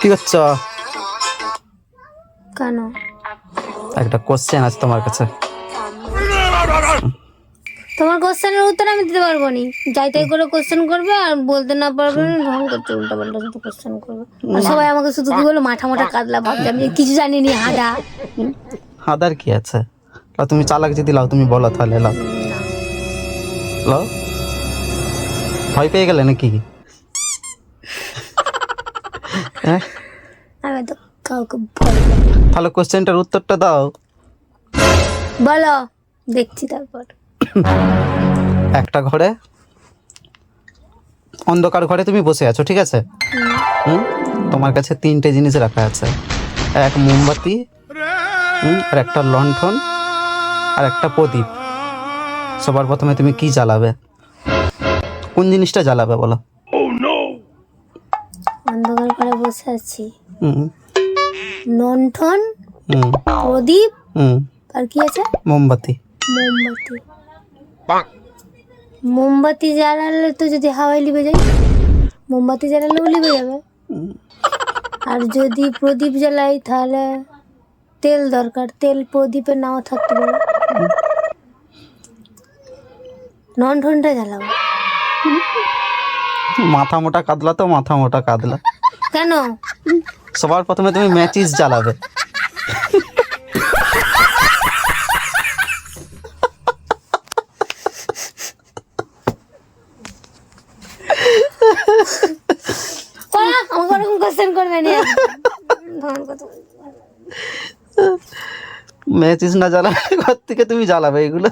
কি করছ? কেন? একটা কোশ্চেন আছে তোমার কাছে। তোমার কোশ্চেনের উত্তর আমি দিতে পারব নি। যাই তাই করে কোশ্চেন করবে আর বলতে না পারবে ঢং করছে উল্টা পাল্টা শুধু কোশ্চেন করবে আর সবাই আমাকে শুধু কি বলো মাথা মোটা কাদলা ভাবছে আমি কিছু জানি নি হাডা হাদার কি আছে? লাও তুমি চালাক যদি লাও তুমি বলো তাহলে লাও লাও ভয় পেয়ে গেলে নাকি? হ্যাঁ? আমি তো কাউকে ভয় তাহলে কোশ্চেনটার উত্তরটা দাও। বলো দেখছি তারপর। একটা ঘরে অন্ধকার ঘরে তুমি বসে আছো ঠিক আছে? হুম? তোমার কাছে তিনটে জিনিস রাখা আছে। এক মোমবাতি হুম? আর একটা লণ্ঠন আর একটা প্রদীপ। সবার প্রথমে তুমি কি জ্বালাবে? কোন জিনিসটা জ্বালাবে বলো? অন্ধকার করে বসে আছি হুম। লণ্ঠন প্রদীপ আর কি আছে? মোমবাতি। মোমবাতি। মোমবাতি জ্বালালে তো যদি হাওয়ায় লিবে যাই মোমবাতি জ্বালালেও লিবে যাবে। আর যদি প্রদীপ জ্বালাই তাহলে তেল দরকার। তেল প্রদীপে নাও থাকতে পারে। লণ্ঠনটা জ্বালাবো মাথা মোটা কাদলা তো মাথা মোটা কাদলা। কেন? সবার প্রথমে তুমি ম্যাচিস জ্বালাবে। পড়া আমাকে ওরকম কোশ্চেন করবে না। ভগবান কত ম্যাচিস না জ্বালাবে ঘর থেকে তুমি জ্বালাবে এগুলো।